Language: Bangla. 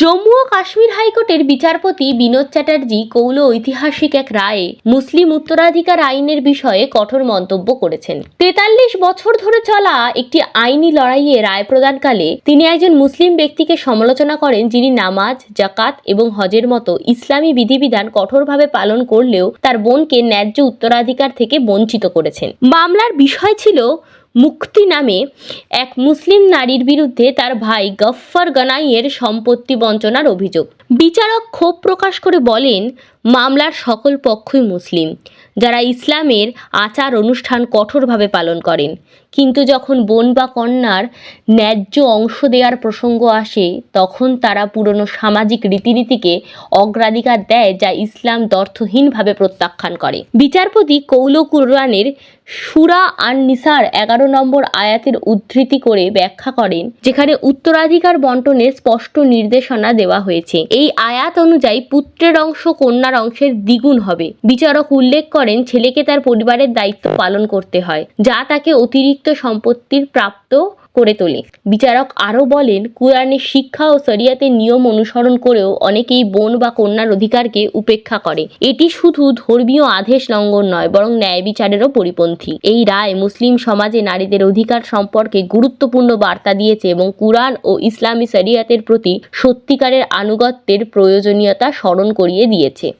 জম্মু ও কাশ্মীর হাইকোর্টের বিচারপতি বিনোদ চ্যাটার্জি কৌল ঐতিহাসিক এক রায়ে মুসলিম উত্তরাধিকার আইনের বিষয়ে কঠোর মন্তব্য করেছেন। তেতাল্লিশ বছর ধরে চলা একটি আইনি লড়াইয়ে রায় প্রদানকালে তিনি একজন মুসলিম ব্যক্তিকে সমালোচনা করেন যিনি নামাজ জাকাত এবং হজের মতো ইসলামী বিধিবিধান কঠোরভাবে পালন করলেও তার বোনকে ন্যায্য উত্তরাধিকার থেকে বঞ্চিত করেছেন। মামলার বিষয় ছিল মুক্তি নামে এক মুসলিম নারীর বিরুদ্ধে তার ভাই গফ্ফর গনাইয়ের সম্পত্তি বঞ্চনার অভিযোগ। বিচারক ক্ষোভ প্রকাশ করে বলেন, মামলার সকল পক্ষই মুসলিম। যারা ইসলামের আচার অনুষ্ঠান কঠোরভাবে পালন করেন। কিন্তু যখন বোন বা কন্যার ন্যায্য অংশ দেওয়ার প্রসঙ্গ আসে, তখন তারা পুরনো সামাজিক রীতিনীতিকে অগ্রাধিকার দেয় যা ইসলাম দর্থহীনভাবে প্রত্যাখ্যান করে। বিচারপতি কৌল কুরআনের সুরা আন নিসার এগারো নম্বর আয়াতের উদ্ধৃতি করে ব্যাখ্যা করেন, যেখানে উত্তরাধিকার বন্টনের স্পষ্ট নির্দেশনা দেওয়া হয়েছে। এই আয়াত অনুযায়ী পুত্রের অংশ কন্যার অংশের দ্বিগুণ হবে। বিচারক উল্লেখ করেন, ছেলেকে তার পরিবারের দায়িত্ব পালন করতে হয়, যা তাকে অতিরিক্ত সম্পত্তির প্রাপ্ত করে তোলে। বিচারক আরও বলেন, কুরআনের শিক্ষা ও শরিয়াতের নিয়ম অনুসরণ করেও অনেকেই বোন বা কন্যার অধিকারকে উপেক্ষা করে। এটি শুধু ধর্মীয় আদেশ লঙ্ঘন নয়, বরং ন্যায় বিচারেরও পরিপন্থী। এই রায় মুসলিম সমাজে নারীদের অধিকার সম্পর্কে গুরুত্বপূর্ণ বার্তা দিয়েছে এবং কুরআন ও ইসলামী শরিয়াতের প্রতি সত্যিকারের আনুগত্যের প্রয়োজনীয়তা স্মরণ করিয়ে দিয়েছে।